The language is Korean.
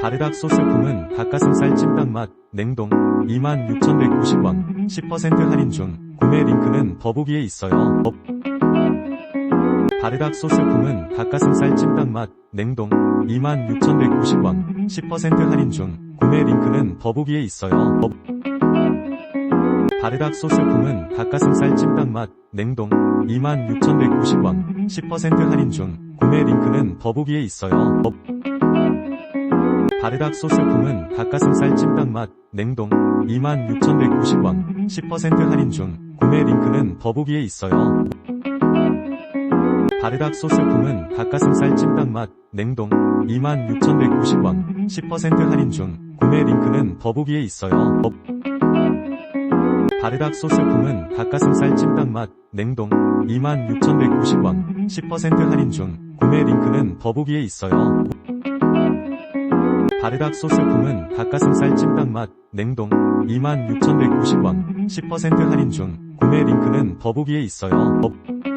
바르닥 소스 품은 닭가슴살 찜닭 맛 냉동 26,190원 10% 할인 중 구매 링크는 더보기에 있어요. 더- 바르닥 소스 품은 닭가슴살 찜닭 맛 냉동 26,190원 10% 할인 중 구매 링크는 더보기에 있어요. 더- 바르닥 소스 품은 닭가슴살 찜닭 맛 냉동 26,190원 10% 할인 중 구매 링크는 더보기에 있어요. 더- 바르닥 소스 품은 닭가슴살 찜닭 맛 냉동 26,190원 10% 할인 중 구매 링크는 더보기에 있어요. 바르닥 소스 품은 닭가슴살 찜닭 맛 냉동 26,190원 10% 할인 중 구매 링크는 더보기에 있어요. 더- 바르닥 소스 품은 닭가슴살 찜닭 맛 냉동 26,190원 10% 할인 중 구매 링크는 더보기에 있어요. 바르닥 소스 품은 닭가슴살 찜닭 맛 냉동 26,190원 10% 할인 중 구매 링크는 더보기에 있어요. 더-